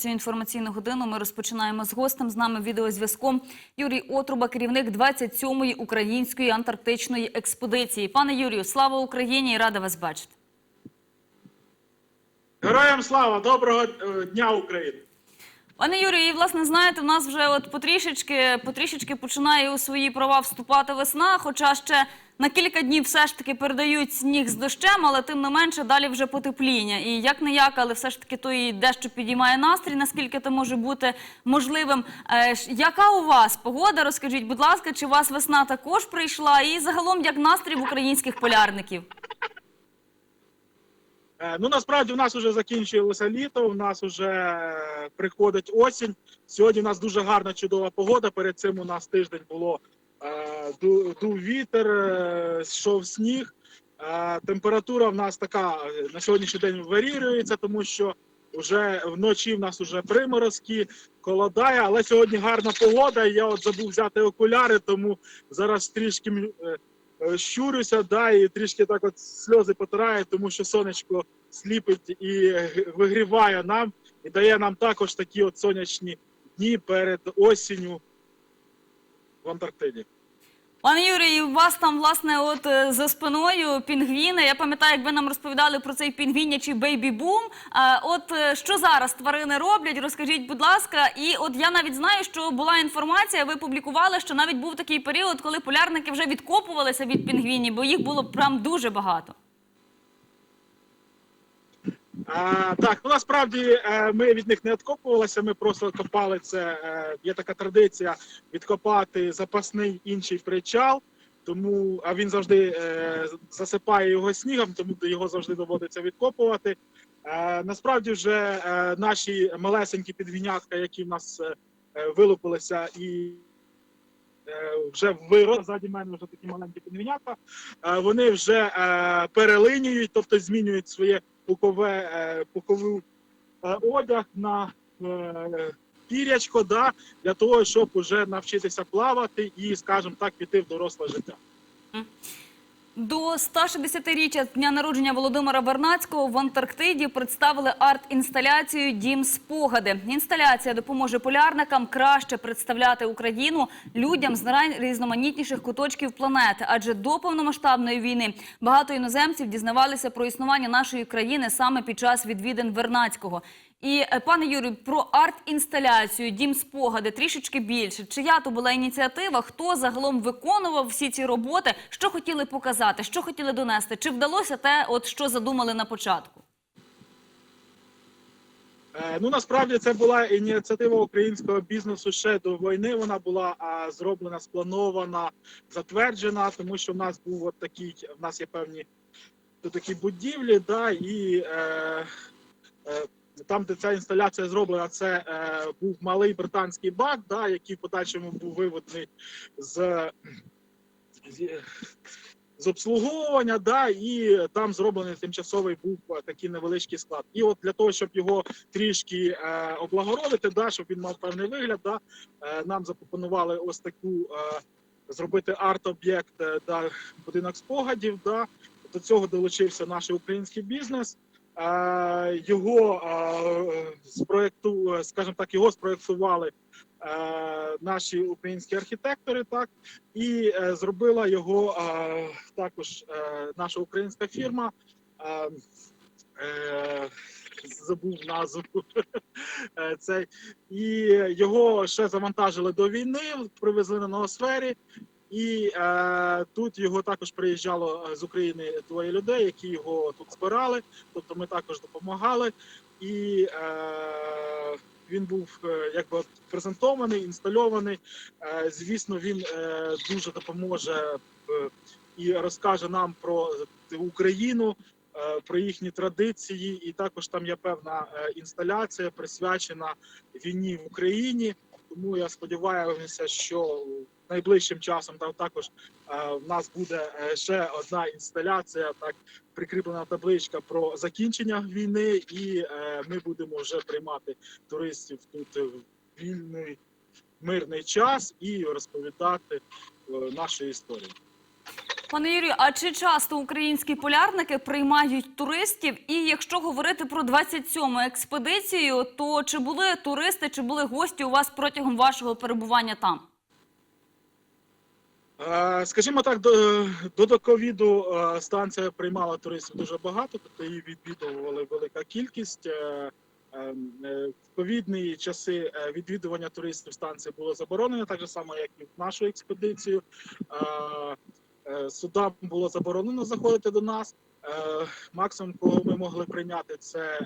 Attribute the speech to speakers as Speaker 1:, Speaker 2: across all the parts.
Speaker 1: Цю інформаційну годину ми розпочинаємо з гостем. З нами відеозв'язком Юрій Отруба, керівник 27-ї української антарктичної експедиції. Пане Юрію, слава Україні і рада вас бачити.
Speaker 2: Героям слава! Доброго е, дня України!
Speaker 1: Пане Юрію, і власне знаєте, в нас вже от потрішечки, потрішечки починає у свої права вступати весна, хоча ще на кілька днів все ж таки передають сніг з дощем, але тим не менше далі вже потепління. І як не як, але все ж таки то і дещо підіймає настрій, наскільки це може бути можливим. Е, яка у вас погода? Розкажіть, будь ласка, чи у вас весна також прийшла? І загалом як настрій в українських полярників?
Speaker 2: Е, Ну насправді в нас вже закінчилося літо. У нас вже приходить осінь. Сьогодні у нас дуже гарна чудова погода. Перед цим у нас тиждень було е, ду- вітер, е, йшов сніг. Температура в нас така на сьогоднішній день варіюється, тому що вже вночі в нас вже приморозки, холодає, але сьогодні гарна погода. Я от забув взяти окуляри, тому зараз трішки щурюся, да, і трішки так от сльози потираю, тому що сонечко сліпить і вигріває нам, і дає нам також такі от сонячні дні перед осінню в Антарктиді.
Speaker 1: Пане Юрій, у вас там власне от е, за спиною пінгвіни. Я пам'ятаю, як ви нам розповідали про цей пінгвінячий бейбі-бум. А от е, що зараз тварини роблять? Розкажіть, будь ласка. І от я навіть знаю, що була інформація. Ви публікували, що навіть був такий період, коли полярники вже відкопувалися від пінгвінів, бо їх було прям дуже багато.
Speaker 2: Так, ну насправді е, ми від них не відкопувалися, ми просто копали це. е, Є така традиція відкопати запасний інший причал, тому а він завжди е, засипає його снігом, тому його завжди доводиться відкопувати. Е, насправді вже е, наші малесенькі підвінятка, які в нас е, е, вилупилися і е, вже вирос, ззаді мене вже такі маленькі підвінятка, е, вони вже е, перелинюють, тобто змінюють своє пукове, е, пукову е, одяг на е, пірячко, да, для того, щоб уже навчитися плавати і, скажімо так, піти в доросле життя.
Speaker 1: До 160-річчя з дня народження Володимира Вернацького в Антарктиді представили арт-інсталяцію Дім спогади. Інсталяція допоможе полярникам краще представляти Україну людям з найрізноманітніших куточків планети. Адже до повномасштабної війни багато іноземців дізнавалися про існування нашої країни саме під час відвідин Вернацького. І е, пане Юрію, про арт-інсталяцію Дім спогади трішечки більше. Чия то була ініціатива? Хто загалом виконував всі ці роботи? Що хотіли показати? Що хотіли донести? Чи вдалося те, от що задумали на початку?
Speaker 2: Е, Ну насправді це була ініціатива українського бізнесу ще до війни. Вона була а, зроблена, спланована, затверджена, тому що в нас був от такий, в нас є певні такі будівлі, да, і е, е, там, де ця інсталяція зроблена, це е, був малий британський бак, да, який в подальшому був виведений з, з, з обслуговування, да, і там зроблений тимчасовий був е, такий невеличкий склад. І от для того, щоб його трішки е, облагородити, да, щоб він мав певний вигляд, да, е, нам запропонували ось таку е, зробити арт-об'єкт, е, да, будинок спогадів. Да. До цього долучився наш український бізнес. Його спроекту, скажімо так, його спроектували е, наші українські архітектори, так і е, зробила його також е, наша українська фірма. Забув назву цей і його ще завантажили до війни, привезли на ноосфері. І е, тут його також приїжджало е, з України двоє людей, які його тут збирали. Тобто ми також допомагали. І е, він був е, якби презентований, інстальований. Е, звісно, він е, дуже допоможе е, і розкаже нам про Україну, про їхні традиції. І також там є певна інсталяція присвячена війні в Україні. Тому я сподіваюся, що найближчим часом там також е, в нас буде е, ще одна інсталяція, так прикріплена табличка про закінчення війни, і е, ми будемо вже приймати туристів тут в вільний мирний час і розповідати нашу історію.
Speaker 1: Пане Юрію, а чи часто українські полярники приймають туристів? І якщо говорити про 27-му експедицію, то чи були туристи, чи були гості у вас протягом вашого перебування там?
Speaker 2: Е, Скажімо так, до, до, ковіду е, станція приймала туристів дуже багато, тобто її відвідували велика кількість. Е, В ковідні часи відвідування туристів станції було заборонено, так само, як і в нашу експедицію. Судам було заборонено заходити до нас. Максимум, кого ми могли прийняти, це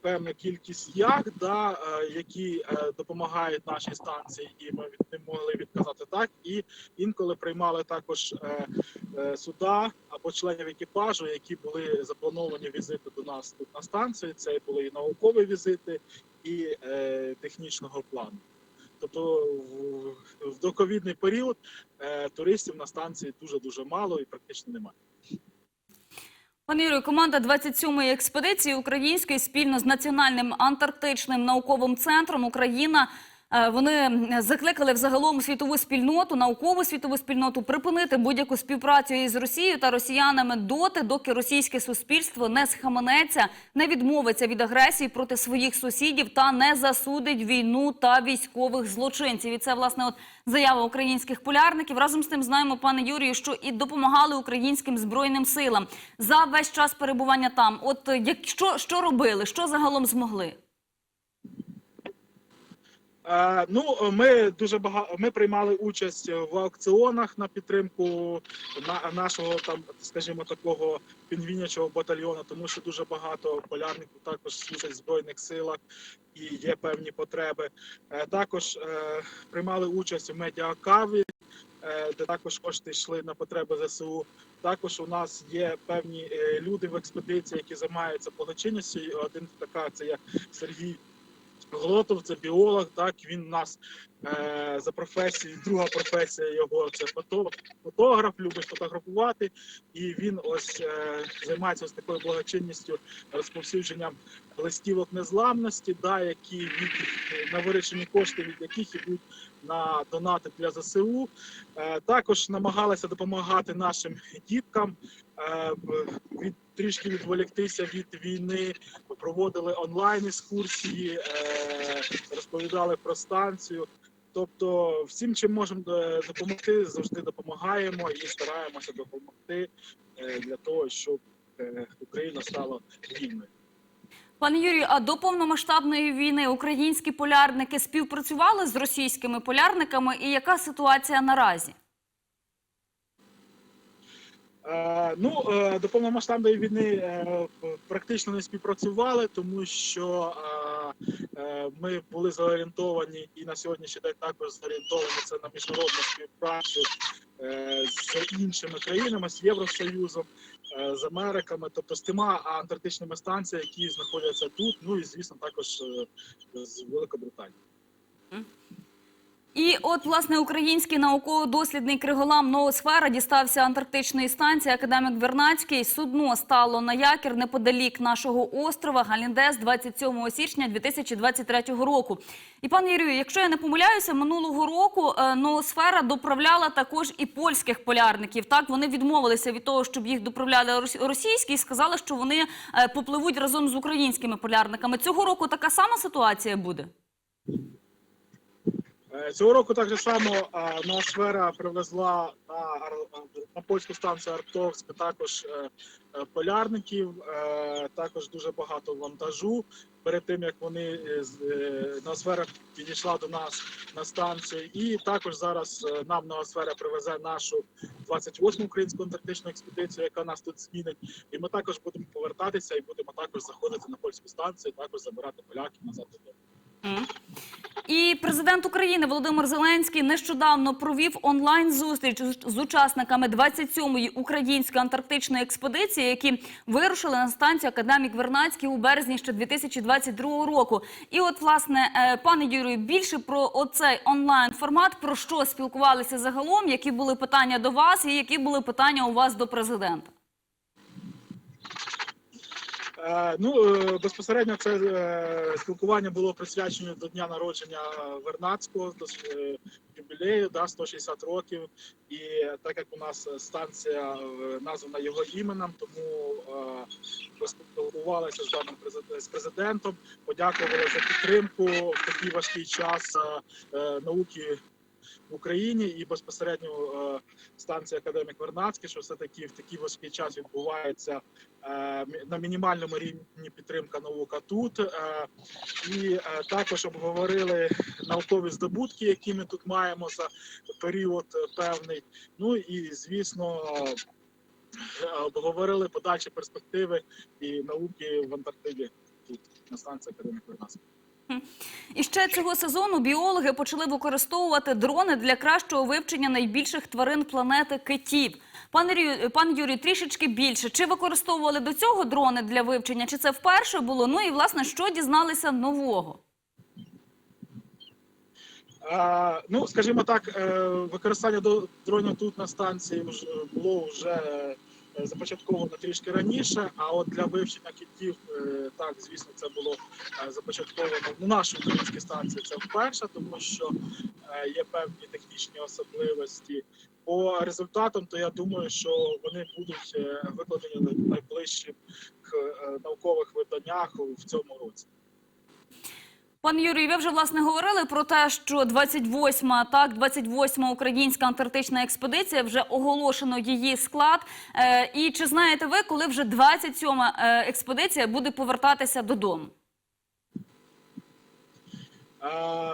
Speaker 2: певна кількість яхт, да, е, які е, допомагають нашій станції, і ми не могли відказати так. І інколи приймали також е, суда або членів екіпажу, які були заплановані візити до нас тут на станцію. Це були і наукові візити, і технічного плану. Тобто в, доковідний період туристів на станції дуже дуже мало і практично немає.
Speaker 1: Пане Юрію, команда 27-ї експедиції української спільно з Національним антарктичним науковим центром Україна. Е, Вони закликали взагалом світову спільноту, наукову світову спільноту припинити будь-яку співпрацю із Росією та росіянами доти, доки російське суспільство не схаменеться, не відмовиться від агресії проти своїх сусідів та не засудить війну та військових злочинців. І це власне от заява українських полярників. Разом з тим знаємо, пане Юрію, що і допомагали українським збройним силам за весь час перебування там. От е, як що, що робили, що загалом змогли?
Speaker 2: Ну, ми дуже багато ми приймали участь в аукціонах на підтримку на нашого там, скажімо, такого пінгвінячого батальйону, тому що дуже багато полярників також служать в збройних силах і є певні потреби. Е, Також е, приймали участь у медіакаві, е, де також кошти йшли на потреби ЗСУ. Також у нас є певні люди в експедиції, які займаються благочинністю. Один така це є Сергій Глотов, це біолог. Так він у нас е, за професією, друга професія його це фото, фотограф, любить фотографувати, і він ось е, займається ось такою благочинністю розповсюдженням листівок незламності, да, які від на вирішені кошти, від яких ідуть на донати для ЗСУ. Е, також намагалися допомагати нашим діткам. е, від трішки відволіктися від війни, проводили онлайн екскурсії, е, розповідали про станцію. Тобто, всім, чим можемо е, допомогти, завжди допомагаємо і стараємося допомогти е, для того, щоб е, Україна стала вільною.
Speaker 1: Пане Юрію, а до повномасштабної війни українські полярники співпрацювали з російськими полярниками, і яка ситуація наразі?
Speaker 2: Е, ну, е, до повномасштабної війни е, практично не співпрацювали, тому що е, е, ми були зорієнтовані і на сьогоднішній день також зорієнтовані це на міжнародну співпрацю е, з іншими країнами, з Євросоюзом, е, з Америками, тобто з тима антарктичними станціями, які знаходяться тут, ну і звісно також е, з Великобританії.
Speaker 1: І от, власне, український науково-дослідний криголам «Ноосфера» дістався антарктичної станції академік Вернацький. Судно стало на якір неподалік нашого острова Галіндес 27 січня 2023 року. І, пане Юрію, якщо я не помиляюся, минулого року е, «Ноосфера» доправляла також і польських полярників. Так, вони відмовилися від того, щоб їх доправляли рос- російські, і сказали, що вони е, попливуть разом з українськими полярниками. Цього року така сама ситуація буде?
Speaker 2: Е, Цього року так же само Ноосфера привезла на, на польську станцію Арктовська також е, е, полярників, також дуже багато вантажу. Перед тим як вони з- Ноосфера підійшла до нас на станцію, і також зараз нам Ноосфера привезе нашу 28-му українську антарктичну експедицію, яка нас тут змінить. І ми також будемо повертатися і будемо також заходити на польську станцію, також забирати поляків назад додому.
Speaker 1: І президент України Володимир Зеленський нещодавно провів онлайн зустріч з- з учасниками 27-ї української антарктичної експедиції, які вирушили на станцію академік Вернацький у березні ще 2022 року. І от, власне, е, пане Юрію, більше про оцей онлайн формат, про що спілкувалися загалом, які були питання до вас, і які були питання у вас до президента.
Speaker 2: Е, Ну, е, безпосередньо це е, спілкування було присвячено до дня народження Вернадського, до юбілею, да, 160 років. І так як у нас станція названа його іменем, тому поспілкувалися з даним з президентом, подякували за підтримку в такий важкий час науки в Україні і безпосередньо е, станція Академік Вернадський, що все таки в такий важкий час відбувається е, на мінімальному рівні підтримка наука тут. Е, І також обговорили наукові здобутки, які ми тут маємо за період певний. Ну і звісно. Обговорили подальші перспективи і науки в Антарктиді тут на станції Академік Вернадський.
Speaker 1: І ще цього сезону біологи почали використовувати дрони для кращого вивчення найбільших тварин планети китів. Пане Рю- пан Юрій, трішечки більше. Чи використовували до цього дрони для вивчення? Чи це вперше було? Ну і власне, що дізналися нового?
Speaker 2: Ну, скажімо так, е, використання дронів тут на станції було вже започатковано трішки раніше. А от для вивчення китів, е, так, звісно, це було е, започатковано на нашій українській станції. Це вперше, тому що е, є певні технічні особливості. По результатам, то я думаю, що вони будуть е, викладені в найближчих е, наукових виданнях в цьому році.
Speaker 1: Пан Юрій, ви вже власне говорили про те, що 28-ма, так, 28-ма українська антарктична експедиція вже оголошено її склад. Е, і чи знаєте ви, коли вже 27-ма е, експедиція буде повертатися додому?
Speaker 2: А,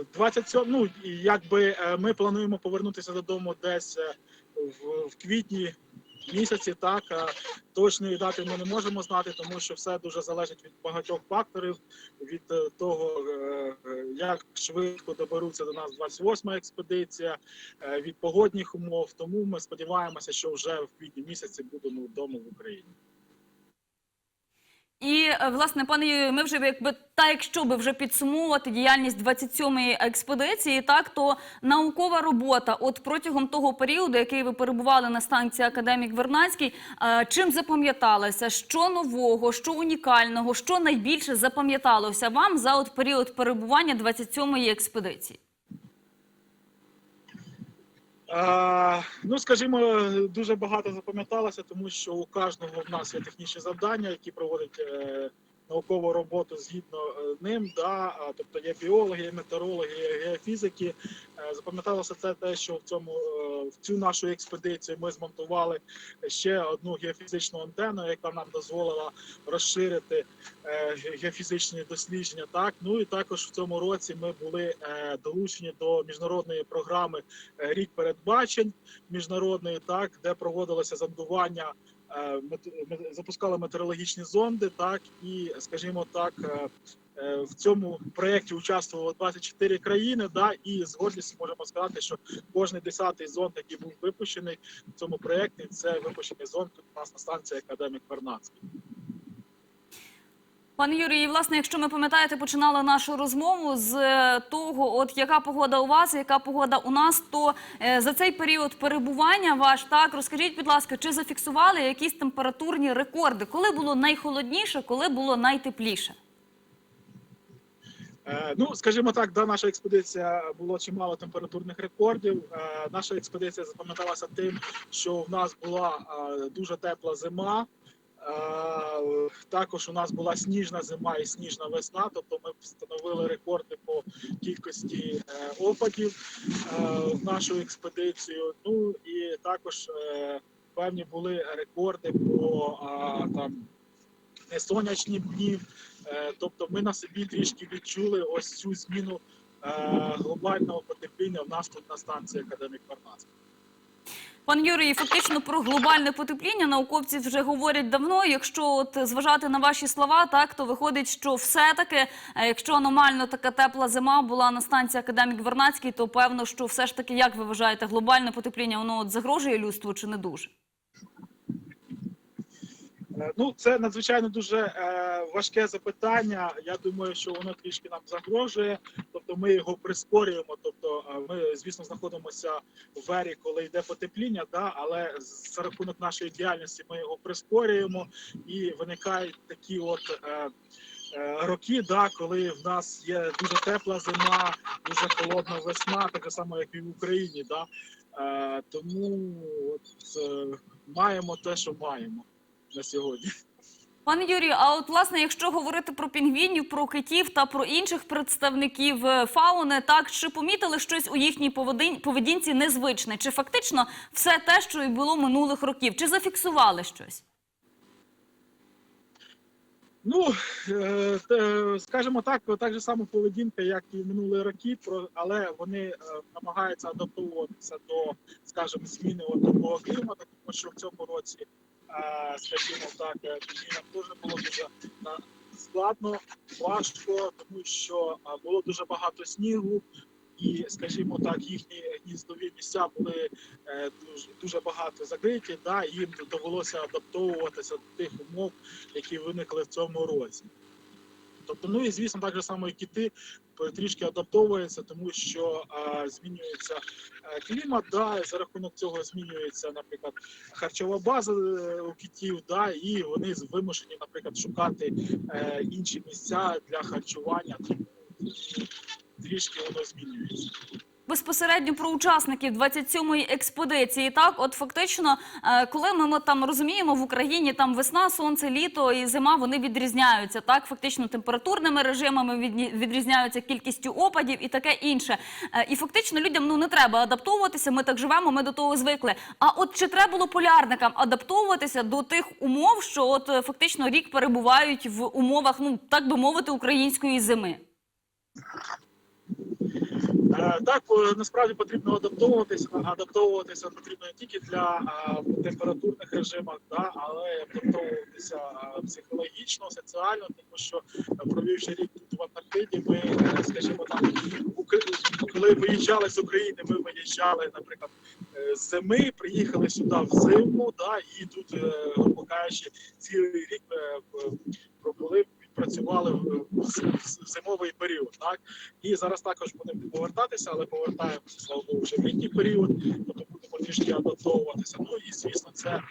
Speaker 2: е, 27, ну, якби ми плануємо повернутися додому десь в квітні місяці, так. Точної дати ми не можемо знати, тому що все дуже залежить від багатьох факторів, від е, того, е, е, як швидко доберуться до нас 28-ма експедиція, е, від погодних умов. Тому ми сподіваємося, що вже в квітні місяці будемо вдома в Україні.
Speaker 1: І е, власне, пане ми вже якби та, якщо би вже підсумовувати діяльність 27-ї експедиції, так то наукова робота, от протягом того періоду, який ви перебували на станції Академік Вернадський, е, чим запам'яталося, що нового, що унікального, що найбільше запам'яталося вам за от період перебування 27-ї експедиції?
Speaker 2: Ну, скажімо, дуже багато запам'яталося, тому що у кожного в нас є технічні завдання, які проводять е, наукову роботу згідно е, ним. Да? Тобто є біологи, є метеорологи, є геофізики. Е, запам'яталося це те, що в цьому е, в цю нашу експедицію ми змонтували ще одну геофізичну антенну, яка нам дозволила розширити геофізичні дослідження. Так, ну і також в цьому році ми були долучені до міжнародної програми рік передбачень міжнародної, так де проводилося зондування. Е, запускали метеорологічні зонди, так і, скажімо так, е, е, в цьому проєкті участвувало 24 країни. Да, і з гордістю можемо сказати, що кожний десятий зонд, який був випущений в цьому проєкті, це випущений зонд у нас на станції Академік Вернадський.
Speaker 1: Пане Юрій, і, власне, якщо ми пам'ятаєте, починали нашу розмову з е, того, от яка погода у вас, яка погода у нас, то е, за цей період перебування ваш так розкажіть, будь ласка, чи зафіксували якісь температурні рекорди? Коли було найхолодніше, коли було найтепліше?
Speaker 2: Е, Ну, скажімо так, да, наша експедиція було чимало температурних рекордів. Наша експедиція запам'яталася тим, що в нас була дуже тепла зима. Е, Також у нас була сніжна зима і сніжна весна, тобто ми встановили рекорди по кількості е, опадів е, в нашу експедицію. Ну і також певні були рекорди по там несонячні дні. Е, Тобто ми на собі трішки відчули ось цю зміну глобального потепління в нас тут на станції Академік Варнацький.
Speaker 1: Пан Юрій, фактично про глобальне потепління науковці вже говорять давно. Якщо от зважати на ваші слова, так то виходить, що все-таки, е, якщо аномально така тепла зима була на станції Академік Вернацький, то певно, що все ж таки, як ви вважаєте, глобальне потепління воно от загрожує людству чи не дуже?
Speaker 2: Е, Ну, це надзвичайно дуже е, важке запитання. Я думаю, що воно трішки нам загрожує. Тобто ми його прискорюємо. Тобто е, ми, звісно, знаходимося в ері, коли йде потепління, да, але за рахунок нашої діяльності ми його прискорюємо і виникають такі от. Е, е, Роки, да, коли в нас є дуже тепла зима, дуже холодна весна, так само, як і в Україні. Да. Е, тому от, маємо те, що маємо на сьогодні.
Speaker 1: Пане Юрію, а от власне, якщо говорити про пінгвінів, про китів та про інших представників е, фауни, так чи помітили щось у їхній поведінці незвичне? Чи фактично все те, що і було минулих років? Чи зафіксували щось?
Speaker 2: Ну, е, скажімо так, так же само поведінка, як і минулі роки, але вони е, намагаються адаптуватися до, скажімо, зміни такого клімату, тому що в цьому році, скажімо так, е, тоді нам дуже було дуже е, складно, важко, тому що було дуже багато снігу. І, скажімо так, їхні гніздові місця були е, дуже, дуже багато закриті, да, їм довелося адаптовуватися до тих умов, які виникли в цьому році. Тобто, ну і звісно, так же само і кіти трішки адаптовуються, тому що а, змінюється е, клімат, да, і за рахунок цього змінюється, наприклад, харчова база е, у кітів, да, і вони вимушені, наприклад, шукати е, інші місця для харчування, тому трішки воно змінюється.
Speaker 1: Безпосередньо про учасників 27-ї експедиції. Так, от фактично, е, коли ми, ми там розуміємо, в Україні там весна, сонце, літо і зима вони відрізняються. Так, фактично температурними режимами відрізняються кількістю опадів і таке інше. Е, І фактично людям ну не треба адаптовуватися. Ми так живемо, ми до того звикли. А от чи треба було полярникам адаптовуватися до тих умов, що от е, фактично рік перебувають в умовах, ну так би мовити, української зими?
Speaker 2: Е, Так, е, насправді потрібно адаптовуватися. Адаптовуватися потрібно не тільки для е, температурних режимів, да, але адаптовуватися е, психологічно, соціально, тому що е, провівши рік тут в Антарктиді, ми, е, скажімо так, коли виїжджали з України, ми виїжджали, наприклад, е, з зими, приїхали сюди в зиму, да, і тут, е, кажучи, цілий рік е, пробули. Відпрацювали в зимовий період, так і зараз також будемо повертатися, але повертаємося, слава Богу, вже в літній період, тобто будемо трішки адаптовуватися. Ну і звісно, це е,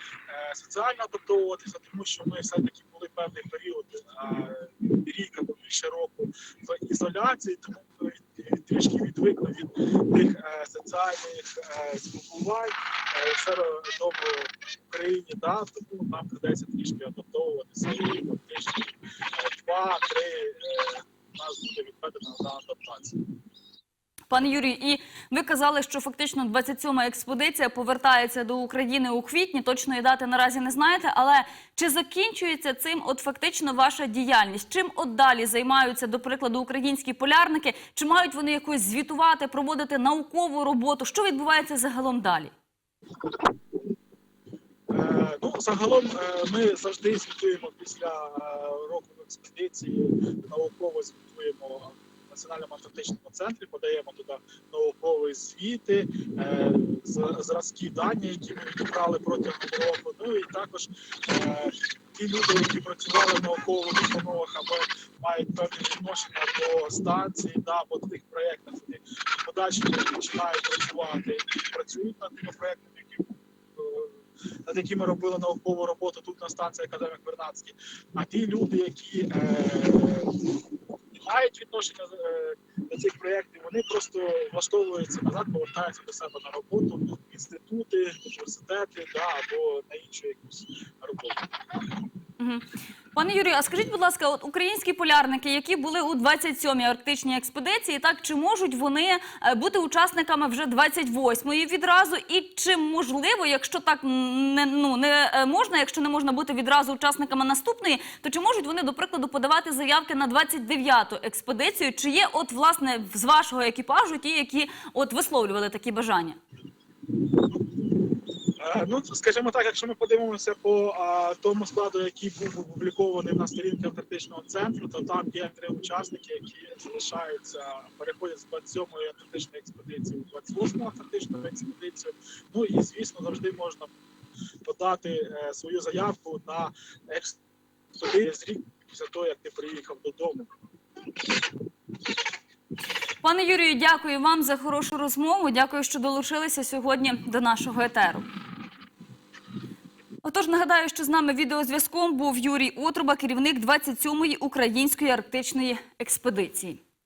Speaker 2: соціально адаптовуватися, тому що ми все-таки були певний період е, рік або більше року в ізоляції, тому ми трішки відвикли від тих е, соціальних е, спілкувань е, середовно в Україні, да, тому нам придеться трішки адаптовуватися і е, два-три нас буде відведено на адаптацію.
Speaker 1: Пане Юрію, і ви казали, що фактично 27-ма експедиція повертається до України у квітні. Точної дати наразі не знаєте. Але чи закінчується цим от фактично ваша діяльність? Чим от далі займаються, до прикладу, українські полярники? Чи мають вони якось звітувати, проводити наукову роботу? Що відбувається загалом далі?
Speaker 2: Е, Ну, загалом е, ми завжди звітуємо після е, року експедиції, науково звітуємо в Національному антарктичному центрі, подаємо туди наукові звіти, зразки дані, які ми відібрали протягом року. Ну і також ті люди, які працювали в наукових установах або мають певне відношення до станції, да, до тих проєктів, вони в подальшому починають працювати і працюють над тими е, над якими робили наукову роботу тут на станції Академік Вернадський. А ті люди, які е, мають відношення е, до цих проєктів, вони просто влаштовуються назад, повертаються до себе на роботу, інститути, університети, да, або на іншу якусь роботу.
Speaker 1: Пане Юрію, а скажіть, будь ласка, от українські полярники, які були у 27-й арктичній експедиції, так чи можуть вони е, бути учасниками вже 28-ї відразу? І чи можливо, якщо так не ну не е, можна, якщо не можна бути відразу учасниками наступної, то чи можуть вони, до прикладу, подавати заявки на 29-ту експедицію? Чи є от власне з вашого екіпажу ті, які от висловлювали такі бажання?
Speaker 2: Е, Ну, скажімо так, якщо ми подивимося по а, тому складу, який був опублікований на сторінці Антарктичного центру, то там є три учасники, які залишаються, переходять з 27-ї антарктичної експедиції у 28-му антарктичну експедицію. Ну і звісно, завжди можна подати е, свою заявку на експедицію з рік після того, як ти приїхав додому.
Speaker 1: Пане Юрію, дякую вам за хорошу розмову. Дякую, що долучилися сьогодні до нашого етеру. Отож, нагадаю, що з нами відеозв'язком був Юрій Отруба, керівник 27-ї української арктичної експедиції.